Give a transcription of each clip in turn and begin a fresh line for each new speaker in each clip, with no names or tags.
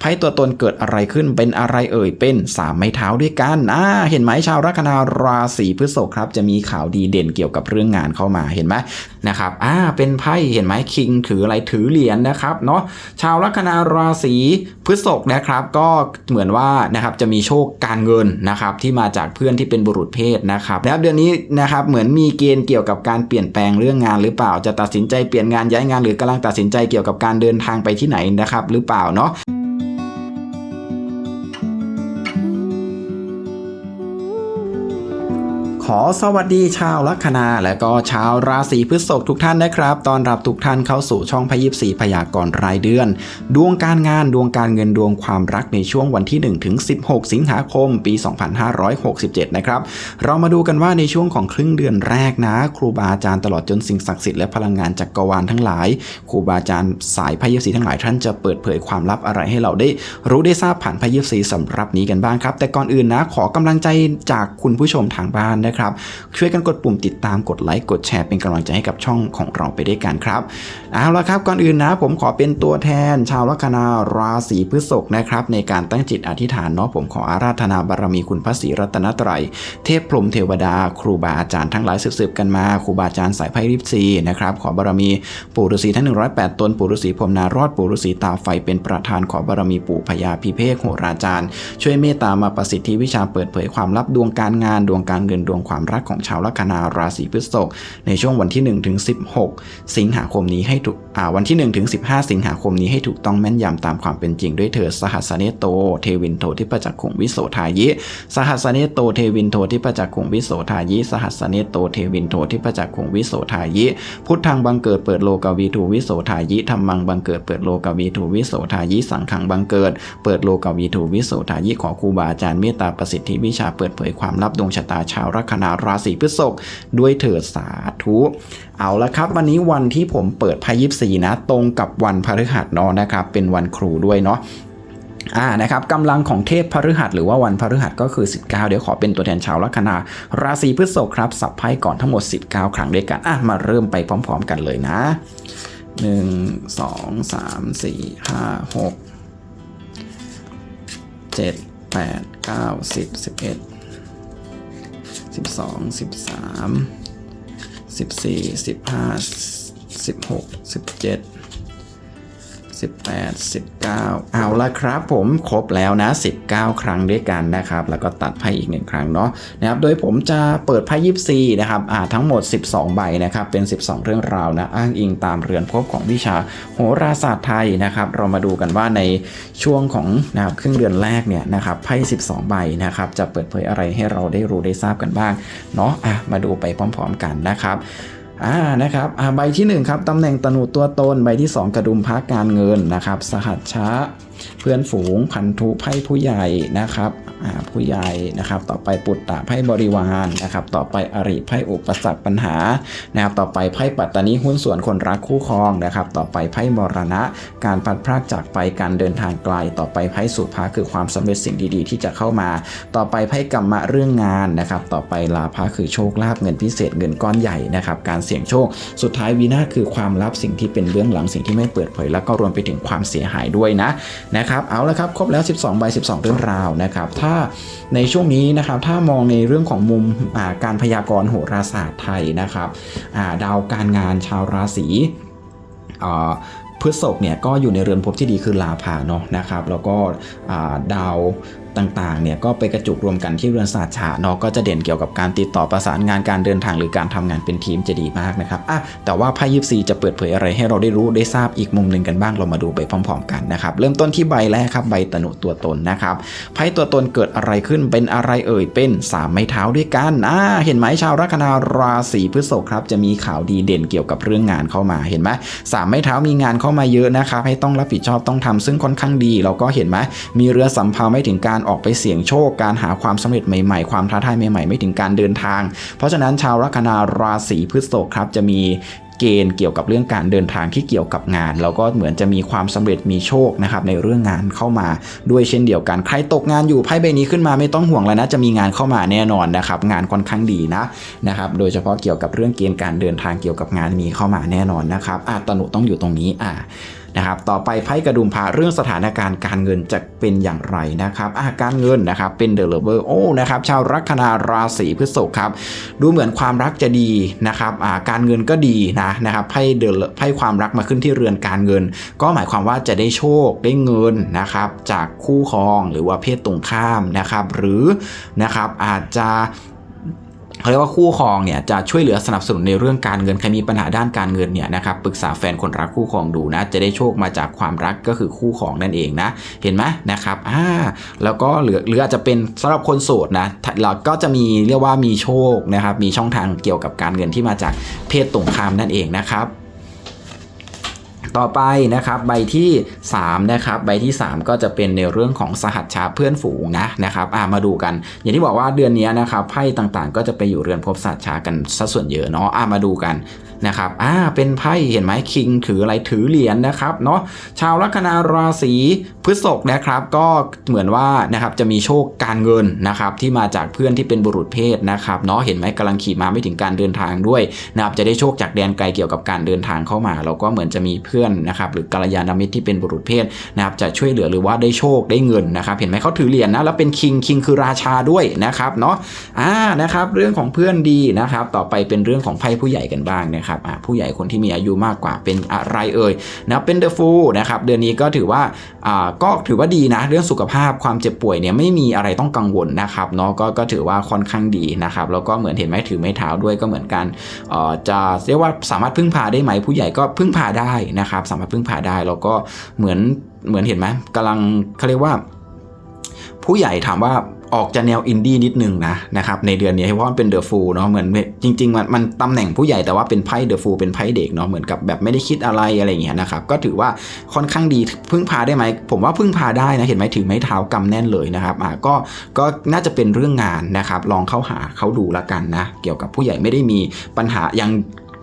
ไพ่ตัวตนเกิดอะไรขึ้น เป็นอะไรเอ่ย เป็นสามไม้เท้าด้วยกัน อ่า เห็นไหมชาวลัคนาราศีพฤษภครับ จะมีข่าวดีเด่นเกี่ยวกับเรื่องงานเข้ามา เห็นไหมนะครับ อ่า เป็นไพ่เห็นไหมคิงถืออะไรถือเหรียญนะครับเนาะ ชาวลัคนาราศีพฤษภนะครับ ก็เหมือนว่านะครับจะมีโชคการเงินนะครับ ที่มาจากเพื่อนที่เป็นบุรุษเพศนะครับแล้วเดือนนี้นะครับเหมือนมีเกณฑ์เกี่ยวกับการเปลี่ยนแปลงเรื่องงานหรือเปล่าจะตัดสินใจเปลี่ยนงานย้ายงานหรือกำลังตัดสินใจเกี่ยวกับการเดินทางไปที่ไหนนะครับ หรือเปล่าเนาะขอสวัสดีชาวลัคนา และก็ชาวราศีพฤษภทุกท่านนะครับ ตอนรับทุกท่านเข้าสู่ช่องพยิบสีพยากรณ์รายเดือน ดวงการงานดวงการเงินดวงความรักในช่วงวันที่1ถึง16 สิงหาคม ปี 2567นะครับเรามาดูกันว่าในช่วงของครึ่งเดือนแรกนะ ครูบาอาจารย์ตลอดจนสิ่งศักดิ์สิทธิ์และพลังงานจักกรวาลทั้งหลาย ครูบาอาจารย์สายพยิบสีทั้งหลายท่านจะเปิดเผยความลับอะไรให้เราได้ รู้ได้ทราบผ่านพยิบสีสำหรับนี้กันบ้างครับ แต่ก่อนอื่นนะขอกำลังใจจากคุณผู้ชมทางบ้านนะครับครับช่วยกันกดปุ่มติดตามกดไลค์กดแชร์เป็นกำลังใจให้กับช่องของเราไปด้วยกันครับเอาละครับก่อนอื่นนะผมขอเป็นตัวแทนชาวลัคนาราศีพฤษภนะครับในการตั้งจิตอธิษฐานเนาะผมขออาราธนาบารมีคุณพระศรีรัตนตรัยเทพพรหมเทวดาครูบาอาจารย์ทั้งหลายสืบๆกันมา ครูบาอาจารย์สายไพริบซีนะครับ ขอบารมีปู่ฤาษีทั้ง108ตนปู่ฤาษีพรมนารอดปู่ฤาษีตาไฟเป็นประธานขอบารมีปู่พญาพิเภกโหราจารย์ช่วยเมตตามาประสิทธิวิชาเปิดเผยความลับดวงการงานดวงการเงินดวงความรักของชาวลัคนาราศีพฤษภในช่วงวันที่1ถึง16 สิงหาคมนี้ให้ถูกวันที่1ถึง15 สิงหาคมนี้ให้ถูกต้องแม่นยำตามความเป็นจริงด้วยเธอสหัสเนโตเทวินโทที่ประจักษ์ขงวิโสทายิสหัสเนโตเทวินโทที่ประจักษ์ขงวิโสทายิสหัสเนโตเทวินโทที่ประจักษ์ขงวิโสทายิพุทธังบังเกิด เปิดโลกวีทูวิโสทายิธรรมังบังเกิดเปิดโลกวีทูวิโสทายิสังขังบังเกิดเปิดโลกวีทูวิโสทายิขอครูบาอาจารย์เมตตาประสิทธิวิชาเปิดเผยความลับดวงชะตาชาวลัคณะราศีพฤษภด้วยเถิดสาธุเอาละครับวันนี้วันที่ผมเปิดไพ่ยิปซีนะ ตรงกับวันพฤหัสเนาะนะครับเป็นวันครูด้วยเนาะอ่านะครับกำลังของเทพพฤหัสหรือว่าวันพฤหัสก็คือ 19 เดี๋ยวขอเป็นตัวแทนชาวลัคนาราศีพฤษภครับสับไพ่ก่อนทั้งหมด 19 ครั้งด้วยกันอ่ะมาเริ่มไปพร้อม ๆ กันเลยนะ 1 2 3 4 5 6 7 8 9 10 11สิบสองสิบสามสิบสี่สิบห้าสิบหกสิบเจ็ด18 19 เอาละครับผม ครบแล้วนะ 19 ครั้งด้วยกันนะครับ แล้วก็ตัดไพ่อีกหนึ่งครั้งเนาะนะครับ โดยผมจะเปิดไพ่24 นะครับอ่าทั้งหมด 12 ใบนะครับ เป็น 12 เรื่องราวนะ อ้างอิงตามเรือนพบของวิชาโหราศาสตร์ไทยนะครับ เรามาดูกันว่าในช่วงของนะครับครึ่งเดือนแรกเนี่ยนะครับ ไพ่12 ใบนะครับ จะเปิดเผยอะไรให้เราได้รู้ได้ทราบกันบ้างเนาะอ่ะมาดูไปพร้อมๆกันนะครับอ่านะครับอ่าใบที่1ครับตำแหน่งตนุตัวตนใบที่ 2 กระดุมพักการเงินนะครับ สหัชชะเพื่อนฝูงพันธุไพ่ผู้ใหญ่นะครับผู้ใหญ่นะครับ ต่อไปปุตตะไพ่บริวารนะครับ ต่อไปอริไพ่อุปสรรคปัญหานะครับต่อไปไพ่ปัตตานีหุ้นส่วนคนรักคู่ครองนะครับ ต่อไปไพ่มรณะ การพัดพรากจากไปการเดินทางไกลต่อไปไพ่สุภาคือความสำเร็จสิ่งดีๆ ที่จะเข้ามา ต่อไปไพ่กรรมะเรื่องงานนะครับ ต่อไปลาภะคือโชค ลาภเงินพิเศษเงินก้อนใหญ่นะครับการเสี่ยงโชค สุดท้ายวีนาคือความลับสิ่งที่เป็นเบื้องหลังสิ่งที่ไม่เปิดเผย แล้วก็รวมไปถึงความเสียหายด้วยนะนะครับเอาละครับครบแล้ว 12ใบ12เรื่องราวนะครับถ้าในช่วงนี้นะครับถ้ามองในเรื่องของมุมการพยากรณ์โหราศาสตร์ไทยนะครับดาวการงานชาวราศีพฤษภเนี่ยก็อยู่ในเรือนภพที่ดีคือลาภาเนาะนะครับแล้วก็ดาวต่างๆ เนี่ย ก็ไปกระจุกรวมกันที่เรือนศาสตร์ฉาเนาะก็จะเด่นเกี่ยวกับการติดต่อประสานงานการเดินทางหรือการทำงานเป็นทีมจะดีมากนะครับอ่ะแต่ว่าไพ่ยิปซีจะเปิดเผยอะไรให้เราได้รู้ได้ทราบอีกมุมหนึ่งกันบ้างเรามาดูไปพร้อม ๆ กันนะครับ เริ่มต้นที่ใบแรกครับ ใบตนุตัวตนนะครับไพ่ตัวตนเกิดอะไรขึ้นเป็นอะไรเอ่ยเป็นสามไม้เท้าด้วยกันอ่าเห็นไหมชาวลัคนาราศีพฤษภครับ จะมีข่าวดีเด่นเกี่ยวกับเรื่องงานเข้ามาเห็นไหมสามไม้เท้ามีงานเข้ามาเยอะนะครับให้ต้องรับผิดชอบต้องทำซึ่งค่อนข้างดีเราก็เห็นไหมมีเรือสำเภาไม่ถึงการออกไปเสี่ยงโชค การหาความสำเร็จใหม่ๆความท้าทายใหม่ๆไม่ถึงการเดินทาง เพราะฉะนั้นชาวลัคนาราศีพฤษภครับจะมีเกณฑ์เกี่ยวกับเรื่องการเดินทางที่เกี่ยวกับงานแล้วก็เหมือนจะมีความสำเร็จมีโชคนะครับในเรื่องงานเข้ามา ด้วยเช่นเดียวกันใครตกงานอยู่ไพ่ใบนี้ขึ้นมาไม่ต้องห่วงแล้วนะ จะมีงานเข้ามาแน่นอนนะครับ งานค่อนข้างดีนะนะครับโดยเฉพาะเกี่ยวกับเรื่องเกณฑ์การเดินทางเกี่ยวกับงานมีเข้ามาแน่นอนนะครับอาตนุต้องอยู่ตรงนี้อ่านะครับต่อไป ไพ่กระดุมพาเรื่องสถานการณ์การเงินจะเป็นอย่างไรนะครับอาการเงินนะครับเป็นเดอะเลเวอร์โอ้นะครับชาวลัคนาราศีพฤษภครับ ดูเหมือนความรักจะดีนะครับาการเงินก็ดีนะนะครับไพ่เดอะไพ่ความรักมาขึ้นที่เรือนการเงิน ก็หมายความว่าจะได้โชคได้เงินนะครับ จากคู่ครองหรือว่าเพศตรงข้ามนะครับ หรือนะครับอาจจะเาเรียกว่าคู่ครองเนี่ยจะช่วยเหลือสนับสนุนในเรื่องการเงินใครมีปัญหาด้านการเงินเนี่ยนะครับปรึกษาแฟนคนรักคู่ครองดูนะจะได้โชคมาจากความรักก็คือคู่ครองนั่นเองนะ เห็นไหมนะครับอ่าแล้วก็หรือหรืออาจจะเป็นสำหรับคนโสดนะ เราก็จะมีเรียกว่ามีโชคนะครับ มีช่องทางเกี่ยวกับการเงินที่มาจากเพศตรงข้ามนั่นเองนะครับต่อไปนะครับใบที่3นะครับใบที่ 3 ก็จะเป็นในเรื่องของสหัสชาเพื่อนฝูงนะนะครับอ่ามาดูกันอย่างที่บอกว่าเดือนนี้นะครับไพ่ต่างๆก็จะไปอยู่เรือนพบสหัสชากันซะส่วนเยอะเนาะอ่ามาดูกันนะครับอ่าเป็นไพ่เห็นไหมคิงถืออะไรถือเหรียญนะครับเนาะชาวลัคนาราศีพฤษกนะครับก็เหมือนว่านะครับจะมีโชคการเงินนะครับที่มาจากเพื่อนที่เป็นบุรุษเพศนะครับเนาะเห็นไหมกำาลังขี่มาไม่ถึงการเดินทางด้วยนะครับจะได้โชคจากแดนไกลเกี่ยวกับการเดินทางเข้ามาเราก็เหมือนจะมีเพื่อนนะครับหรือกัลยาณมิตรที่เป็นบุรุษเพศนะครับจะช่วยเหลือหรือว่าได้โชคได้เงินนะครับ เห็นไหมเขาถือเหรียญนนะแล้วเป็นคิงคิง คือราชาด้วยนะครับเนาะอ่านะครับเรื่องของเพื่อนดีนะครับต่อไปเป็นเรื่องของไพ่ผู้ใหญ่กันบ้างนะครับผู้ใหญ่คนที่มีอายุมากกว่าเป็นอะไรเอ่ยนะเป็นเดอะฟูนะครับ เดือนนี้ก็ถือว่าก็ถือว่าดีนะเรื่องสุขภาพความเจ็บป่วยเนี่ยไม่มีอะไรต้องกังวลนะครับเนาะก็ก็ถือว่าค่อนข้างดีนะครับ แล้วก็เหมือนเห็นไหมถือไม้เท้าด้วยก็เหมือนกันเอ่อจะเรียกว่าสามารถพึ่งพาได้ไหม ผู้ใหญ่ก็พึ่งพาได้นะครับ สามารถพึ่งพาได้แล้วก็เหมือนเหมือนเห็นไหมกำลังเขาเรียกว่า ผู้ใหญ่ถามว่าออกจะแนวอินดี้นิดนึงนะนะครับในเดือนนี้เพราะมันเป็นเดอะฟูลเนาะเหมือนจริงๆ มันมันตำแหน่งผู้ใหญ่แต่ว่าเป็นไพ่เดอะฟูลเป็นไพ่เด็กเนาะเหมือนกับแบบไม่ได้คิดอะไรอะไรอย่างเงี้ยนะครับก็ถือว่าค่อนข้างดีพึ่งพาได้ไหมผมว่าพึ่งพาได้นะเห็นไหมถือไม้เท้ากำแน่นเลยนะครับอ่าก็ก็น่าจะเป็นเรื่องงานนะครับลองเข้าหาเขาดูละกันนะเกี่ยวกับผู้ใหญ่ไม่ได้มีปัญหายัง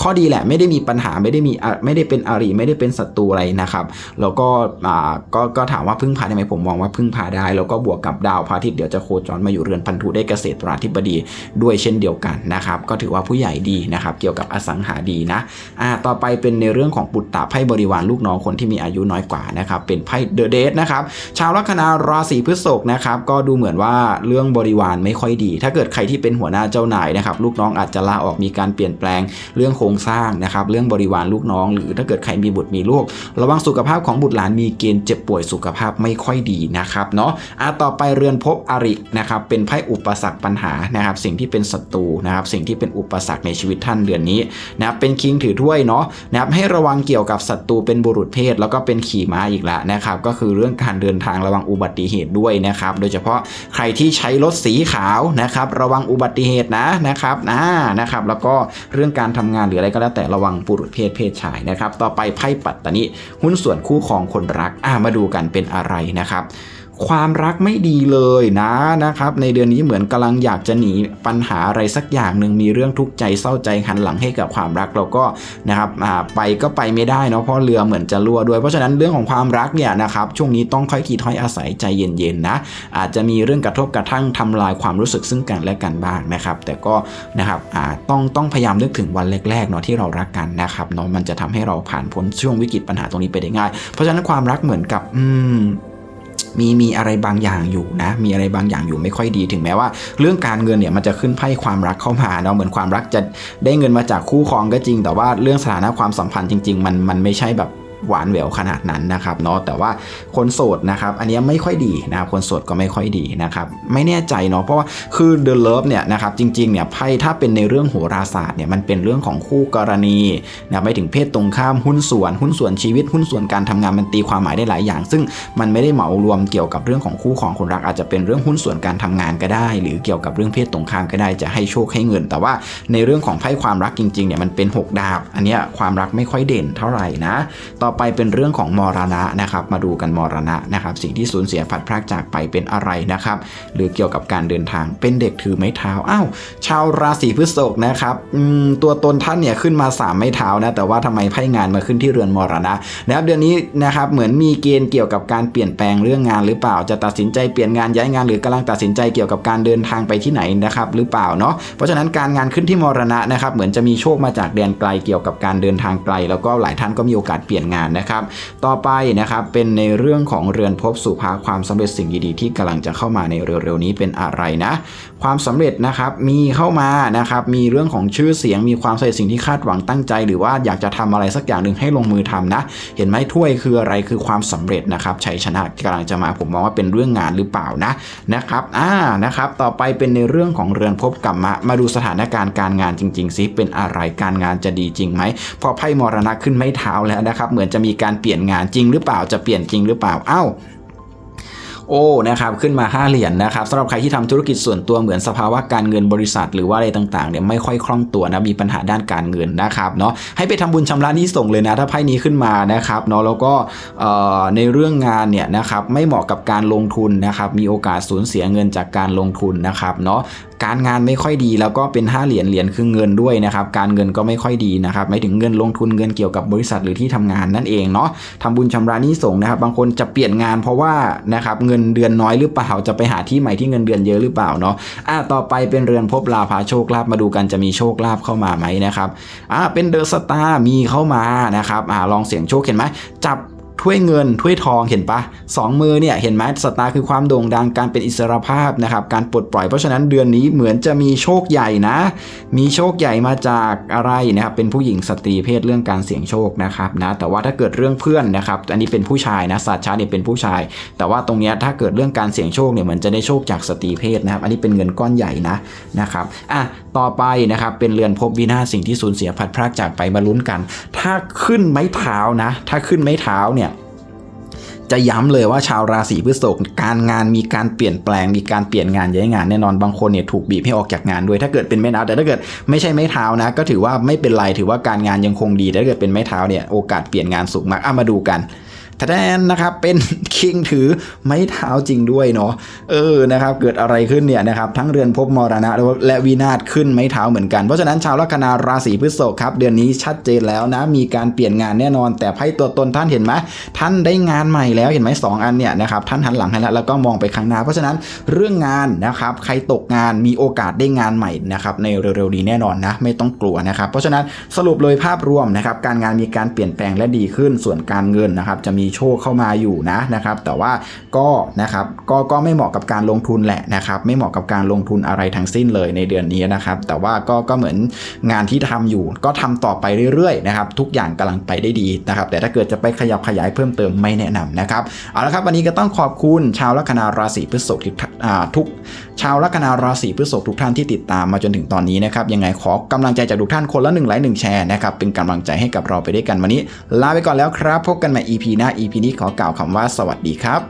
ข้อดีแหละ ไม่ได้มีปัญหาไม่ได้มีไม่ได้เป็นอริไม่ได้เป็นศัตรูอะไรนะครับ แล้วก็อ่าก็ก็ถามว่าพึ่งพาได้ไหมผมมองว่าพึ่งพาได้ แล้วก็บวกกับดาวพระอาทิตย์เดี๋ยวจะโคจรมาอยู่เรือนพันธุได้เกษตราธิบดีด้วยเช่นเดียวกันนะครับก็ถือว่าผู้ใหญ่ดีนะครับ เกี่ยวกับอสังหาดีนะอ่าต่อไปเป็นในเรื่องของปุตตะไพ่บริวารลูกน้องคนที่มีอายุน้อยกว่านะครับเป็นไพ่เดอะเดทนะครับชาวลัคนาราศีพฤษภนะครับก็ดูเหมือนว่าเรื่องบริวารไม่ค่อยดี ถ้าเกิดใครที่เป็นหัวหน้าเจ้านายนะครับ ลูกน้องอาจจะลาออกมีการเปลี่ยนแปลงเรื่องโคงสร้างนะครับเรื่องบริวารลูกน้อง หรือถ้าเกิดใครมีบุตรมีลูกระวังสุขภาพของบุตรหลานมีเกณฑ์เจ็บป่วยสุขภาพไม่ค่อยดีนะครับเนาะอ่ะต่อไปเรือนพบอรินะครับเป็นไพ่อุปสรรคปัญหานะครับ สิ่งที่เป็นศัตรูนะครับ สิ่งที่เป็นอุปสรรคในชีวิตท่านเดือนนี้นะเป็นคิงถือถ้วยเนาะนะครับให้ระวังเกี่ยวกับศัตรูเป็นบุรุษเพศแล้วก็เป็นขี่ม้าอีกแล้วนะครับก็คือเรื่องการเดินทางระวังอุบัติเหตุด้วยนะครับโดยเฉพาะใครที่ใช้รถสีขาวนะครับระวังอุบัติเหตุนะนะครับอ่านะครับแล้วก็เรื่องการทำงานหรรืออะไรก็แล้วแต่ระวังปุรุษเพศเพศชายนะครับ ต่อไปไพ่ปัตตานิหุ้นส่วนคู่ครองคนรักอ่ามาดูกันเป็นอะไรนะครับความรักไม่ดีเลยนะนะครับ ในเดือนนี้เหมือนกำลังอยากจะหนีปัญหาอะไรสักอย่างหนึ่งมีเรื่องทุกข์ใจเศร้าใจหันหลังให้กับความรักเราก็นะครับไปก็ไปไม่ได้เนาะเพราะเรือเหมือนจะรั่วด้วยเพราะฉะนั้น เรื่องของความรักเนี่ยนะครับ ช่วงนี้ต้องค่อยขีดถ้อยอาศัยใจเย็นๆนะอาจจะมีเรื่องกระทบกระทั่งทำลายความรู้สึกซึ่งกันและกันบ้างนะครับ แต่ก็นะครับต้องต้องพยายามนึกถึงวันแรกๆเนาะที่เรารักกันนะครับเนาะมันจะทำให้เราผ่านพ้นช่วงวิกฤตปัญหาตรงนี้ไปได้ง่าย เพราะฉะนั้นความรักเหมือนกับ อืมมี มีอะไรบางอย่างอยู่นะมีอะไรบางอย่างอยู่ไม่ค่อยดีถึงแม้ว่า เรื่องการเงินเนี่ยมันจะขึ้นไพ่ความรักเข้ามาเนาะเหมือนความรักจะได้เงินมาจากคู่ครองก็จริง แต่ว่าเรื่องสถานะความสัมพันธ์จริง ๆ มันมันไม่ใช่แบบหวานแหววขนาดนั้นนะครับเนาะแต่ว่าคนโสดนะครับอันนี้ไม่ค่อยดีนะครับคนโสดก็ไม่ค่อยดีนะครับไม่แน่ใจเนาะเพราะว่าคือ The Love เนี่ยนะครับจริงๆเนี่ยไพ่ถ้าเป็นในเรื่องโหราศาสตร์เนี่ยมันเป็นเรื่องของคู่กรณีนะไปถึงเพศตรงข้ามหุ้นส่วนหุ้นส่วนชีวิตหุ้นส่วนการทำงานมันตีความหมายได้หลายอย่าง ซึ่งมันไม่ได้เหมารวมเกี่ยวกับเรื่องของคู่ของคนรักอาจจะเป็นเรื่องหุ้นส่วนการทำงานก็ได้ หรือเกี่ยวกับเรื่องเพศตรงข้ามก็ได้จะให้โชคให้เงิน แต่ว่าในเรื่องของไพ่ความรักจริงๆเนี่ยมันเป็น6ดาบอันนี้ความรักไม่ค่อยเด่นเท่าไหร่นะต่อไปเป็นเรื่องของมรณะนะครับมาดูกันมรณะนะครับสิ่งที่สูญเสียผัดพรากจากไปเป็นอะไรนะครับ หรือเกี่ยวกับการเดินทางเป็นเด็กถือไม้เท้าอ้าวชาวราศีพฤษภนะครับตัวตนท่านเนี่ยขึ้นมา3ไม้เท้านะแต่ว่าทำไมไพ่งานมาขึ้นที่เรือนมรณะ นะครับ เดือนนี้นะครับเหมือนมีเกณฑ์เกี่ยวกับการเปลี่ยนแปลงเรื่องงานหรือเปล่าจะตัดสินใจเปลี่ยนงานย้ายงานหรือกำลังตัดสินใจเกี่ยวกับการเดินทางไปที่ไหนนะครับหรือเปล่าเนาะเพราะฉะนั้นการงานขึ้นที่มรณะนะครับเหมือนจะมีโชคมาจากแดนไกลเกี่ยวกับการเดินทางไกล แล้วก็หลายท่านก็มีโอกาสเปลี่ยนงานงานนะครับต่อไปนะครับเป็นในเรื่องของเรือนพบสุภาความสำเร็จสิ่งดีๆที่กำลังจะเข้ามาในเร็วๆนี้เป็นอะไรนะ ความสำเร็จนะครับ มีเข้ามานะครับมีเรื่องของชื่อเสียงมีความสำเร็จสิ่งที่คาดหวังตั้งใจหรือว่าอยากจะทำอะไรสักอย่างหนึ่งให้ลงมือทำนะ เห็นไหมถ้วยคืออะไรคือความสำเร็จนะครับชัยชนะกำลังจะมาผมมองว่าเป็นเรื่องงานหรือเปล่านะนะครับอ่านะครับต่อไปเป็นในเรื่องของเรือนพบกรรมะมาดูสถานการณ์การงานจริงๆ ซิเป็นอะไรการงานจะดีจริงไหมพอไพ่มรณะขึ้นไม่เท้าแล้วนะครับเหมือนอนจะมีการเปลี่ยนงานจริงหรือเปล่าจะเปลี่ยนจริงหรือเปล่าเอ้าโอ้นะครับขึ้นมา5เหรียญนนะครับสำหรับใครที่ทำธุรกิจส่วนตัวเหมือนสภาวะการเงินบริษัทหรือว่าอะไรต่างๆเนี่ยไม่ค่อยคล่องตัวนะมีปัญหาด้านการเงินนะครับเนาะให้ไปทำบุญชำระนี้ส่งเลยนะถ้าไพ่นี้ขึ้นมานะครับเนาะแล้วก็ในเรื่องงานเนี่ยนะครับไม่เหมาะกับการลงทุนนะครับมีโอกาสสูญเสียเงินจากการลงทุนนะครับเนาะการงานไม่ค่อยดีแล้วก็เป็น 5 เหรียญเหรียญคือเงินด้วยนะครับการเงินก็ไม่ค่อยดีนะครับไม่ถึงเงินลงทุนเงินเกี่ยวกับบริษัทหรือที่ทำงานนั่นเองเนาะทำบุญชำระหนี้ส่งนะครับ บางคนจะเปลี่ยนงานเพราะว่านะครับเงินเดือนน้อยหรือเปล่าจะไปหาที่ใหม่ที่เงินเดือนเยอะหรือเปล่าเนาะอ่ะต่อไปเป็นเรือนพบลาภาโชคลาภมาดูกันจะมีโชคลาภเข้ามาไหมนะครับอ่ะเป็นเดอะสตาร์มีเข้ามานะครับอ่ะลองเสียงโชคเห็นไหมจับถ้วยเงิน ถ้วยทองเห็นปะสองมือเนี่ยเห็นไหมสตาร์คือความโด่งดังการเป็นอิสรภาพนะครับการปลดปล่อย เพราะฉะนั้นเดือนนี้เหมือนจะมีโชคใหญ่นะ มีโชคใหญ่มาจากอะไรนะครับเป็นผู้หญิงสตรีเพศเรื่องการเสี่ยงโชคนะครับนะแต่ว่าถ้าเกิดเรื่องเพื่อนนะครับ อันนี้เป็นผู้ชายนะศาสตร์ชาเนี่ยเป็นผู้ชาย แต่ว่าตรงนี้ถ้าเกิดเรื่องการเสี่ยงโชคเนี่ยเหมือนจะได้โชคจากสตรีเพศนะครับ อันนี้เป็นเงินก้อนใหญ่นะนะครับอ่ะต่อไปนะครับเป็นเรือนพบวินาสิ่งที่สูญเสียผัดพรากจากไปมาลุ้นกัน ถ้าขึ้นไม้เท้านะถ้าขึ้นไม้เท้าเนี่ยจะย้ำเลยว่าชาวราศีพฤษภการงานมีการเปลี่ยนแปลง มีการเปลี่ยนงานย้ายงานแน่นอนบางคนเนี่ยถูกบีบให้ออกจากงานด้วยถ้าเกิดเป็นไม้เท้าแต่ถ้าเกิด ไม่ใช่ไม้เท้านะ ก็ถือว่าไม่เป็นไร ถือว่าการงานยังคงดีถ้าเกิดเป็นไม้เท้าเนี่ย โอกาสเปลี่ยนงานสูงมากอ่ะมาดูกันทแดนนะครับเป็นคิงถือไม้เท้าจริงด้วยเนาะเออนะครับ เกิดอะไรขึ้นเนี่ยนะครับ ทั้งเรือนพบมรณะและวินาศ ขึ้นไม้เท้าเหมือนกันเพราะฉะนั้น ชาวลัคนาราศีพฤษภครับ เดือนนี้ชัดเจนแล้วนะ มีการเปลี่ยนงานแน่นอน แต่ไพ่ตัวตนท่านเห็นไหมท่านได้งานใหม่แล้วเห็นไหมสองอันเนี่ยนะครับท่านหันหลังให้แล้วแล้วก็มองไปข้างหน้า เพราะฉะนั้นเรื่องงานนะครับ ใครตกงานมีโอกาสได้งานใหม่นะครับ ในเร็วๆนี้แน่นอนนะไม่ต้องกลัวนะครับ เพราะฉะนั้นสรุปเลยภาพรวมนะครับ การงานมีการเปลี่ยนแปลงและดีขึ้นส่วนการเงินนะครับจะมีีโชคเข้ามาอยู่นะนะครับ แต่ว่าก็นะครับก็ก็ไม่เหมาะกับการลงทุนแหละนะครับไม่เหมาะกับการลงทุนอะไรทั้งสิ้นเลยในเดือนนี้นะครับ แต่ว่าก็ก็เหมือนงานที่ทำอยู่ ก็ทำต่อไปเรื่อยๆนะครับทุกอย่างกำลังไปได้ดีนะครับ แต่ถ้าเกิดจะไปขยับขยายเพิ่มเติมไม่แนะนำนะครับเอาละครับวันนี้ก็ต้องขอบคุณชาวลัคนาราศีพฤษภทุก ชาวลัคนาราศีพฤษภทุกท่านที่ติดตามมาจนถึงตอนนี้นะครับ ยังไงขอกำลังใจจากทุกท่านคนละหนึ่งไลค์หนึ่งแชร์นะครับ เป็นกำลังใจให้กับเราไปด้วยกันวันนี้ ลาไปก่อนแล้วครับ พบกันใหม่ EP หน้า EP นี้ขอกล่าวคำว่าสวัสดีครับ